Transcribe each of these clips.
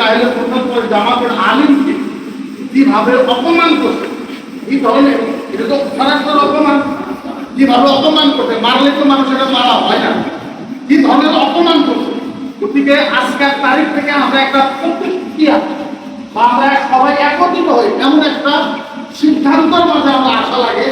আহলে সুন্নাত জামাতের আলিমকে কীভাবে অপমান করছে? এই ধরনের এটা তো সরাসরি অপমান। কীভাবে অপমান করছে? মারলে তো মানুষের মারা হয় না। কি ধরনের অপমান করছে? গতিকে আজকের তারিখ থেকে আমরা একটা প্রতিক্রিয়া বা আমরা সবাই একত্রিত হই। এমন একটা সিদ্ধান্তের মাঝে আমরা আশা লাগে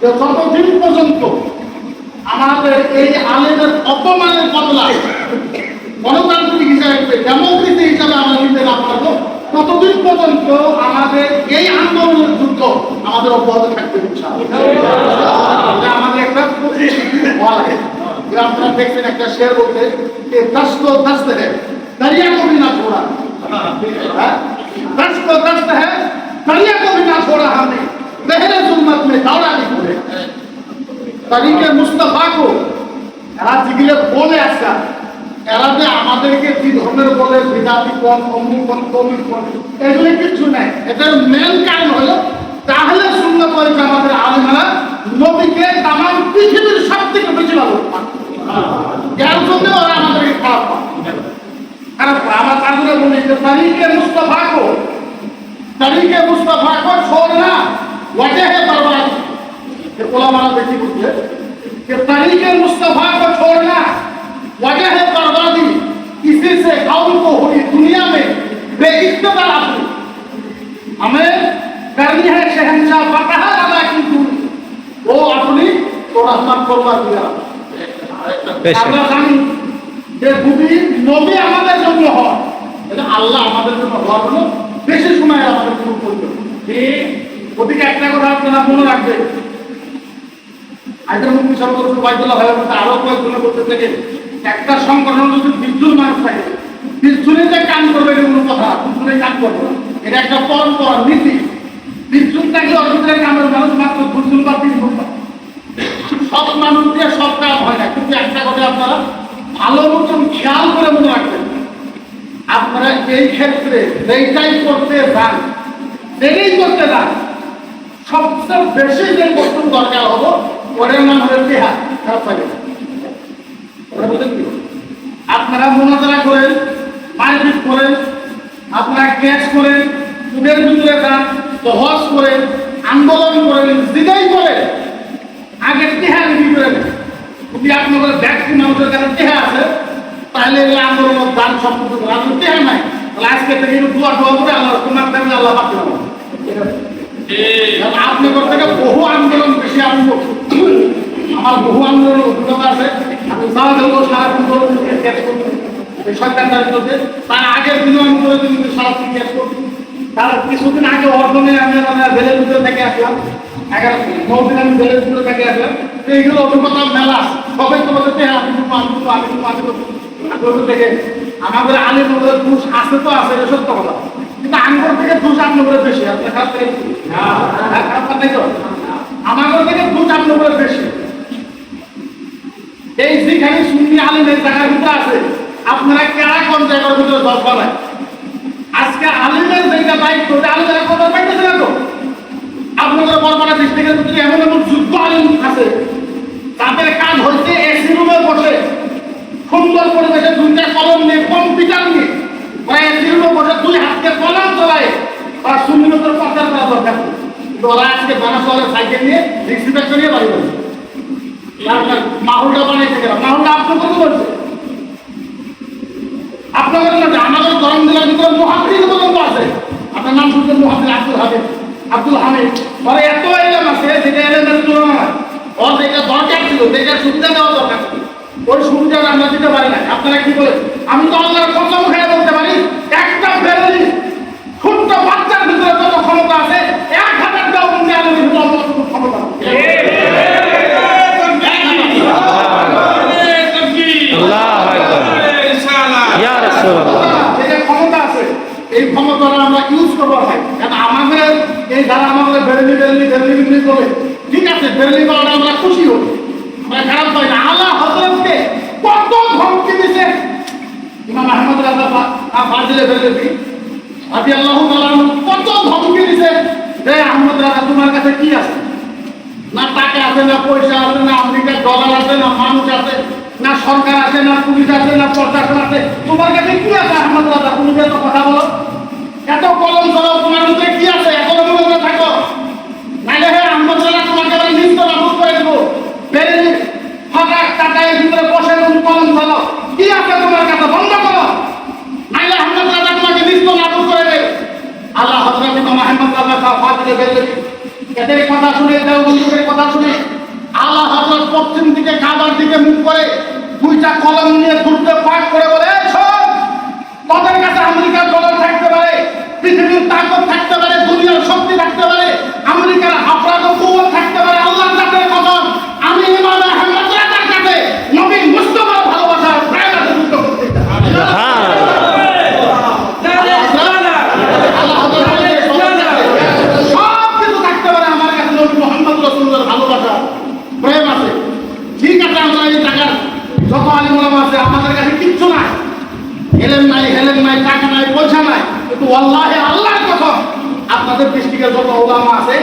যে যতদিন পর্যন্ত আমাদের এই আলেমের অপমানের বদলা গণতান্ত্রিক হিসাবে ডেমোক্রেসি হিসাবে আমরা নিতে না পারব। ততদিন পর্যন্ত আমাদের এই আন্দোলনের যুদ্ধ আমাদের অব্যাহত থাকবে আমাদের একটা লাগে আপনারা দেখছেন একটা শেয়ার বলতে দস্ত দস্ত হ্যাঁ দরিয়া কো ভি ছোড়া? দস্ত দস্ত হ্যাঁ দরিয়া কো ভি ছোড়া হামনে গহরে জুম্মত মে দৌড়া নি করে। তরিকে মুস্তফা কো এরা বলে আসা এরা যে আমাদেরকে কি ধর্মের বলে বিজাতিপন অমুকন কমিকন এগুলো কিছু নেই। এটার মেন কারণ হলো, তাহলে শূন্য করেছে আমাদের আলমেরা নদীকে তামাম পৃথিবীর সব থেকে বেশি ভালো যার জন্য ওরা আমাদেরকে খারাপ খারাপ আমার তাদের বলি যে তারিখে মুস্তফা কো তারিখে মুস্তফা কো ছোড় না। ওয়াজে হে বরবাদ ওলামারা বেশি বুঝলে? যে তারিখে মুস্তফা কো ছোড় না। वजह है बर्बादी इसी से कौम को हुई दुनिया में बेइज्जत अपनी हमें करनी है शहनशाह फतह अदा की दूरी वो अपनी तो रहमत করবার দিয়া বেশ। আমরা জানি যে যদি নবী আমাদের জন্য হয় এটা আল্লাহ আমাদের জন্য হওয়ার জন্য বেশি সময় আমাদের জন্য প্রয়োজন ঠিক ওদিকে একটা কথা আপনারা মনে রাখবেন আইটার মুক্তি সর্বত্র বাইদুল্লাহ ভাইয়ের মধ্যে আরো কয়েকজন করতে থেকে একটা সংগঠন যদি বিদ্যুৎ মানুষ থাকে। বিদ্যুৎ যে কাম করবে এটা কোনো কথা বিদ্যুৎ কাম করবে। এটা একটা পরম্পরা, নীতি। বিদ্যুৎ থাকলে অসুবিধা কামের মানুষ মাত্র বিদ্যুৎ বা বিদ্যুৎ পায়। সব মানুষ দিয়ে সব কাজ হয় না। কিন্তু একটা কথা আপনারা ভালো মতন খেয়াল করে মনে রাখবেন। আপনারা এই ক্ষেত্রে যেইটাই করতে যান, যেটাই করতে যান, সবচেয়ে বেশি যে বস্তু দরকার হব ওরের নাম হলো খারাপ থাকে না। ওরা বুঝেন কি? আপনারা মোনাজারা করেন মারপিট করেন আপনারা ক্যাশ করেন সুদের ভিতরে যান সহজ করেন আন্দোলন করেন যেটাই করেন আগে টেহা রেডি করে নেন। যদি আপনাদের ব্যক্তি মানুষের কাছে টেহা আছে তাহলে এই আন্দোলনের দান কিছু আপনার টেহা নাই তাহলে আজকে থেকে একটু দোয়া দোয়া করে আল্লাহ তোমার দেবেন আল্লাহ পাচ্ছে আপনাদের থেকে বহু আন্দোলন বেশি আমি। আমার বহু আন্দোলন অভিজ্ঞতা আছে সারা সারা আন্দোলন সরকার দিন সারা কিছুদিন আগে অর্জনে আমি জেলের ভিতরে থেকে আসলাম এগারো আমি ভিতরে থেকে আসলাম এইগুলো অভিজ্ঞতা মেলা। সবাই তো বলতে হ্যাঁ আমি আমি কিন্তু কিন্তু থেকে আমাদের আলী নগরের ঘুষ আছে তো আছে এটা সত্য কথা। কিন্তু আঙ্গুর থেকে ঘুষ আপনার বেশি আপনার খারাপ থেকে হ্যাঁ, আমাদের থেকে ঘুষ বেশি। যেখানে সুন্নি আলিমের ভিতরে আছে, আপনারা কেরা কোন জায়গার ভিতরে দশ বানায়? আজকে আলিমের যেটা দায়িত্ব, ওটা আলিমেরা খবর পাইতেছে না তো? আপনাদের বরপাড়া ডিস্ট্রিক্টের ভিতরে এমন এমন যুদ্ধ আলিম আছে, তাদের কাজ হচ্ছে এসি রুমে বসে, সুন্দর পরিবেশে দুইটা কলম নিয়ে, কম্পিউটার নিয়ে বা এসি রুমে বসে দুই হাতকে কলম চলায় বা সুন্নিমতের প্রচার করা দরকার। ওরা আজকে চলে সাইকেল নিয়ে রিক্সিটা চলিয়ে বাড়ি বসে। আপনার আপনাদের আমাদের গরম জেলার ভিতরে পর্যন্ত আছে? আপনার নাম শুনছেন আব্দুল হামিদ। আব্দুল হামিদ, পরে এত এলেম আছে যেটা তুলনা যেটা দরকার ছিল, যেটা সুবিধা দেওয়া দরকার ওই সুবিধাটা আমরা দিতে পারি না আপনারা কি বলেন? আমি তো আল্লাহর কসম খেয়ে বলতে পারি, একটা বেরোলি ছোট্ট বাচ্চার ভিতরে যত ক্ষমতা আছে এক হাজার দাও কিন্তু আলমের ভিতরে অত ক্ষমতা আছে। আল্লাহ আকবার রাসূলুল্লাহ ক্ষমতা আছে এই ক্ষমতাটা আমরা ইউজ করব কারণ আমাদের এই যারা আমাদের বেরেলি বেরেলি বেরেলি করে ঠিক আছে বেরেলি আমরা খুশি হই আমরা খারাপ পাই না আল্লাহ হজরতকে কত ধমকি দিছে ইমাম আহমদ রাজা ফাজিলে কত ধমকি দিছে রে আহমদ রাজা তোমার কাছে কি আছে না টাকা আছে না পয়সা আছে না, আমেরিকার ডলার আছে না, মানুষ আছে। না সরকার আছে, না পুলিশ আছে, না প্রশাসন আছে। তোমার কাছে কি আছে, আহমদ আহমদুল্লাহ তুমি যে এত কথা বলো। এত কলম চলো তোমার মধ্যে কি আছে? এখনও মনে থাকো। নাইলে হে আহমদুল্লাহ তোমাকে এবার নিত্য নাবুদ করে দেবো। বেড়ে ফাঁকা কাটায় ভিতরে বসে তুমি কলম চলো কি আছে তোমার কাছে? বন্ধ করো। নাইলে আহমদুল্লাহ তোমাকে নিত্য নাবুদ করে দেবে। আল্লাহ হজরত আল্লাহ ফাতিলে বেরলে এদের কথা শুনে দেও বন্ধুদের কথা শুনে আল্লাহ হজরত পশ্চিম দিকে কাবার দিকে মুখ করে দুইটা কলম নিয়ে ঘুরতে পাক করে বলে "এই শোন, তোদের কাছে আমেরিকার ডলার থাকতে পারে পৃথিবীর তাকত থাকতে পারে দুনিয়ার শক্তি থাকতে পারে আমেরিকার আফরাদ কুয়াত থাকতে পারে আল্লাহর কাছে কখন আমি ইমাম আহমদ রাজার কাছে নবী মুস্তফার ভালোবাসার প্রেম আছে যুদ্ধ করতে চাই। আল্লাহ হজরত সব কিছু থাকতে পারে আমার কাছে নবী মোহাম্মদ রসুলের ভালোবাসা প্রেম আছে ঠিক আছে আমরা এই টাকার যত আলিম ওলামা আছে আমাদের কাছে কিচ্ছু নাই হেলেন নাই হেলেন নাই টাকা নাই পয়সা নাই কিন্তু আল্লাহে আল্লাহর কথা আপনাদের ডিস্ট্রিক্টের যত ওলামা আছে,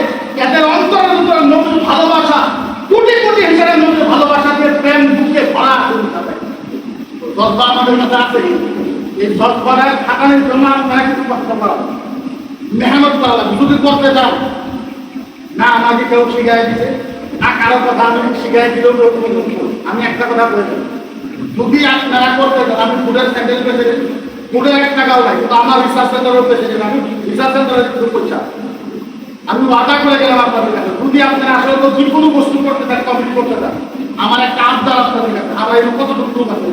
এদের অন্তরের ভিতরে নবীর ভালোবাসা, কোটি কোটি হিসেবে ভালোবাসা দিয়ে প্রেম বুকে ভরা জজ্বা আমাদের কাছে আছে। এই জজ্বাটা থাকানোর জন্য আপনারা কিছু কষ্ট করা মেহনত করা লাগবে। যদি করতে চাও, না আমাকে কেউ শিখাই দিছে না কারও কথা আমি শিখাই দিলেও আমি একটা কথা বলে। যদি আপনারা করতে চান, আমি ফুডের স্যান্ডেল বেঁচে দিই ফুডের এক টাকাও নাই কিন্তু আমার রিসার্চ সেন্টারও বেঁচে দিন আমি রিসার্চ সেন্টারে শুরু করছি আমি ওয়াদা করে গেলাম আপনাদের কাছে যদি আপনারা আসলে তো যে কোনো বস্তু করতে চান কমিটি করতে চান আমার একটা আবদার আপনাদের কাছে। আমার এরকম কত আছে?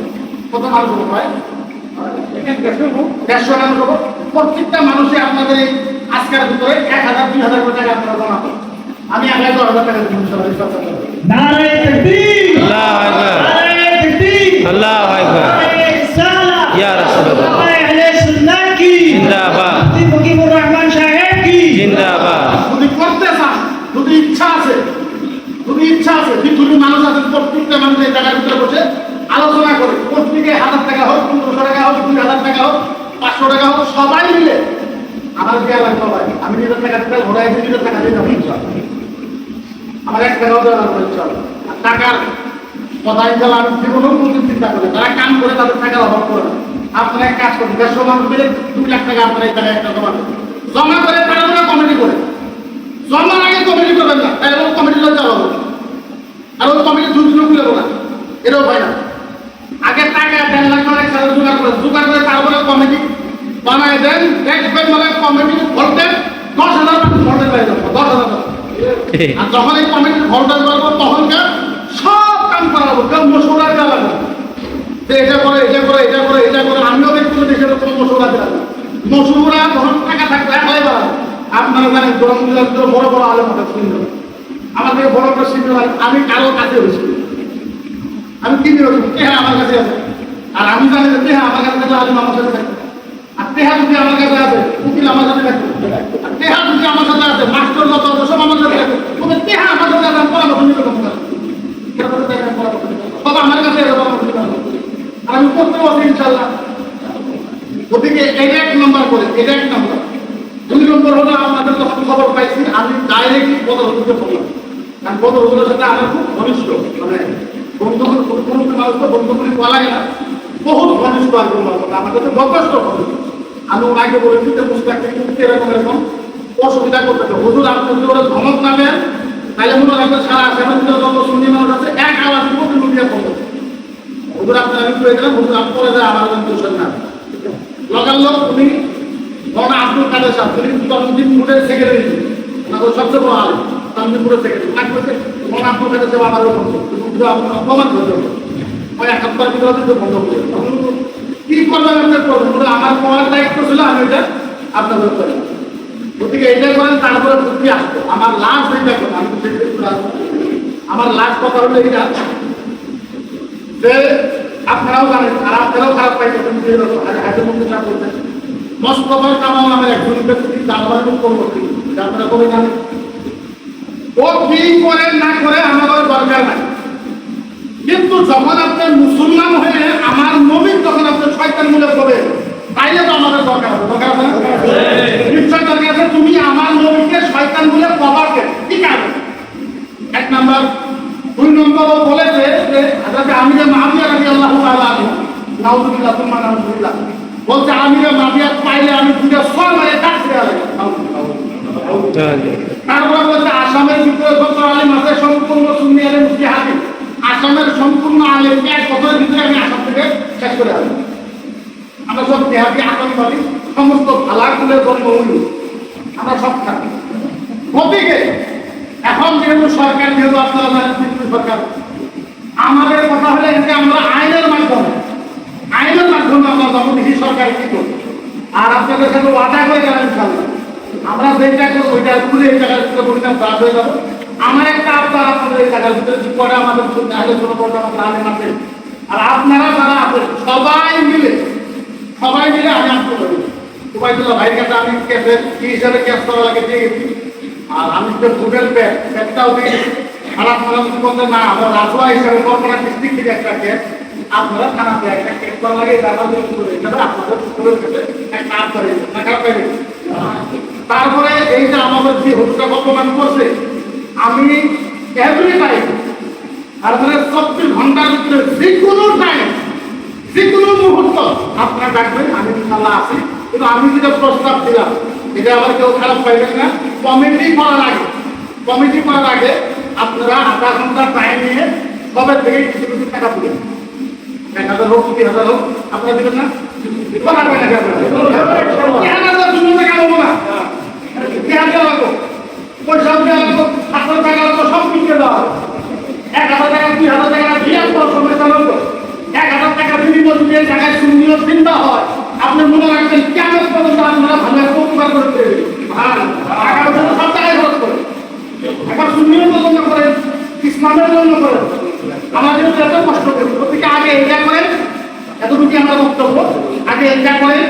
কত মানুষ হবে ভাই? দেড়শো মানুষ হব প্রত্যেকটা মানুষে আপনাদের এই আজকের ভিতরে এক হাজার দুই হাজার করে টাকা আপনারা জমা আমি হাজার দশ হাজার টাকা দিব রিসার্চ সেন্টারে। আল্লাহু আকবার। নারে তাকবীর আল্লাহু ইচ্ছা আছে পৃথিবীর মানুষ আছে, প্রত্যেকটা মানুষ এই জায়গার ভিতরে বসে আলোচনা করে। প্রত্যেকে হাজার টাকা হোক, পনেরোশো টাকা হোক, দুই হাজার টাকা হোক, পাঁচশো টাকা হোক, সবাই মিলে। আমার দেওয়া লাগবে সবাই। আমি নিজের টাকা দিতে ঘোরাই দিয়ে নিজের টাকা দিয়ে যাব ইনশাআল্লাহ। আমার এক টাকাও দেওয়া লাগবে। আর টাকার কথা ইনশাল্লাহ আমি জীবনেও কোনদিন চিন্তা করি যারা কাম করে তাদের টাকার অভাব করে না। আপনারা এক কাজ করুন, দেড়শো মানুষ মিলে দুই লাখ টাকা আপনারা এই টাকা একটা জমা জমা করে তারা তোরা কমিটি করে। জন্মার আগে কমিটি করবেন না তাই কমিটি লজ্জা পাবো। আর ওই কমিটি খুলে না। এটাও হয় না। আগে টাকা দেড় লাখ টাকা একসাথে জোগাড় করে জোগাড় করে তারপরে কমিটি বানায় দেন। দেখবেন মানে কমিটি ভোল্টেজ দশ হাজার ভোল্টেজ হয়ে যাবে দশ হাজার টাকা। আর যখন এই কমিটির ভোল্টেজ বাড়বো তখনকার সব কাম করা কেউ মশুরা দেওয়া লাগবে। যে এটা করে এটা করে এটা করে এটা করে, আমিও ব্যক্তিগত হিসেবে কোনো মশুরা দেওয়া। মশুরা যখন টাকা থাকবে আপনারা জানেন ভিতরে বড় বড় আলো মাথা আমাদের বড় বড় শিল্প আমি কারও কাছে হয়েছি আমি কি বিরোধী? তেহা আমার কাছে আছে। আর আমি জানি যে তেহা আমার কাছে আমার সাথে থাকবে। আর তেহা যদি আমার কাছে আছে, উকিল আমার সাথে আর তেহা যদি আমার সাথে আছে, মাস্টার যত আছে সব আমার সাথে থাকবে। তবে তেহা আমার সাথে আছে, আমি পরামর্শ নিতে পারব আমার কাছে আছে। আর আমি করতে পারব ইনশাল্লাহ ওদিকে এটা এক নম্বর করে এটা এক নম্বর দুই নম্বর হলো আপনাদের যখন খবর পাইছি আমি ডাইরেক্টলি বদর হতে বললাম হজুরের সাথে আমার খুব ঘনিষ্ঠ মানে বন্ধু কোনো মানুষ তো বন্ধু করে বলা লাগে না। বহুত ঘনিষ্ঠ আর আমার কাছে যথেষ্ট ঘনিষ্ঠ আমি ওনাকে বলেছি যে মুস্তাককে কিন্তু এরকম এরকম অসুবিধা করতে হবে হুজুর আপনি যদি ওরা ধমক না দেন তাহলে মনে রাখবেন সারা আসামের যত সুন্নি মানুষ আছে, এক আওয়াজ কিন্তু দিয়ে বলব। হুজুর আপনার আমি করে দিলাম, হুজুর আপনি করে দেয় আমার দোষের না লগার লোক, উনি মৌলানা আব্দুল কাদের সাহেব তিনি তন্দিন ফুডের সেক্রেটারি ওনাদের সবচেয়ে বড় তন্দিন ফুডের সেক্রেটারি কাজ করতে মৌলানা আব্দুল কাদের সাহেব আমারও কিন্তু আপনার অপমান করে দেবো ওই এক সপ্তাহের ভিতরে কিন্তু বন্ধ করে কি করবেন আপনার করবেন বলে আমার পড়ার দায়িত্ব ছিল আমি এটা আপনাদের করে গতিকে এটা করেন, তারপরে বুদ্ধি আসতো আমার লাস্ট এটা কথা আমি। আমার লাস্ট কথা হলো এটা যে আপনারাও জানেন, আর আপনারাও খারাপ পাইতেছেন যে হাতে মধ্যে না করতেন মোস্তফার কামাল নামের একজন ব্যক্তি দানবার এবং কর্মী আপনারা কবে জানেন? ও কি করে না করে আমাদের দরকার নাই। কিন্তু যখন আপনি মুসলমান হয়ে আমার নবীন যখন আপনি শয়তান মূলে করবে তাইলে তো আমাদের দরকার হবে দরকার আছে নিশ্চয় দরকার আছে। তুমি আমার নবীকে শয়তান মূলে কবারকে ঠিক আছে এক নাম্বার, দুই নম্বর বলেছে যে, হাজরতে আমিরে মাহমিয়া রাজি আল্লাহ তাআলা নাউজুবিল্লাহ তুম্মা নাউজুবিল্লাহ, বলছে আমি মাফিয়া পাইলে আমি দুটা ছয় মারে তারপরে বলছে আসামের ভিতরে যত আলিম আছে, সম্পূর্ণ সুন্নি আলিম মুফতি হাকিম আসামের সম্পূর্ণ আলিম এক বছরের ভিতরে আমি আসাম থেকে শেষ করে আসব। আমরা সব দেহাতি আতঙ্কবাদী, সমস্ত ভালাগুলোর জন্ম হইল আমরা সব থাকি গতিকে, এখন যেহেতু সরকার, যেহেতু আপনারা সরকার, আমাদের কথা হলে যে আমরা আইনের মাধ্যমে আইনের মাধ্যমে আমরা যখন সরকার কি করবে? আর আপনাদের সাথে ওয়াদা করে গেলেন আমরা যেটা করব ওইটা খুলে এই জায়গার ভিতরে বলিতাম প্রাপ্ত হয়ে যাব। আমার একটা আবদার আপনাদের এই জায়গার ভিতরে পরে আমাদের আলোচনা করতে আমাদের আলে মাঠে আর আপনারা যারা সবাই মিলে সবাই মিলে আমি আসতে পারি উপায়দুল্লাহ ভাইয়ের কাছে আমি ক্যাশের কি হিসাবে ক্যাশ করা লাগে দিয়ে গেছি। আর আমি তো গুগল পে প্যাকটাও দিয়ে গেছি। আপনারা যদি বলতেন, না, আমার রাজুয়া হিসাবে বর্তমান ডিস্ট্রিক্ট থেকে একটা ক্যাশ আপনারা থানাতে একটা ক্যাশ করা লাগে টাকা দিয়ে করে আপনাদের কাছে একটা কাজ করে টাকা পেয়ে তারপরে এই যে আমাদের যে হুটটা অপমান করছে, আমি এভরি টাইম মানে চব্বিশ ঘণ্টার ভিতরে যে কোনো টাইম যে কোনো মুহূর্ত, আপনারা ডাকবেন আমি ইনশাল্লাহ আছি। কিন্তু আমি যেটা প্রস্তাব দিলাম, এটা আবার কেউ খারাপ পাইবেন না। কমিটি করার আগে, কমিটি করার আগে আপনারা আধা ঘণ্টা টাইম নিয়ে সবের থেকে কিছু কিছু টাকা তুলেন এক হাজার হোক, দুই হাজার হোক, আপনারা দেবেন না? না কেন তিন হাজার লাগবো পয়সা দেওয়া লাগবো সাতশো টাকা সব কিছু দেওয়া এক হাজার টাকা, দুই হাজার টাকা বিরাট বড় সমস্যা লাগবে এক হাজার টাকা যদি এই জায়গায় শূন্য চিন্তা হয়। আপনি মনে রাখবেন কেমন পর্যন্ত আপনারা ভালো করে দেবেন ভালো টাকার জন্য সব টাকায় খরচ করে। একবার শূন্যের জন্য করেন জন্য করেন। আমাদের এত কষ্ট করি। প্রত্যেকে আগে এটা করেন। এতটুকু আমরা বক্তব্য। আগে এটা করেন।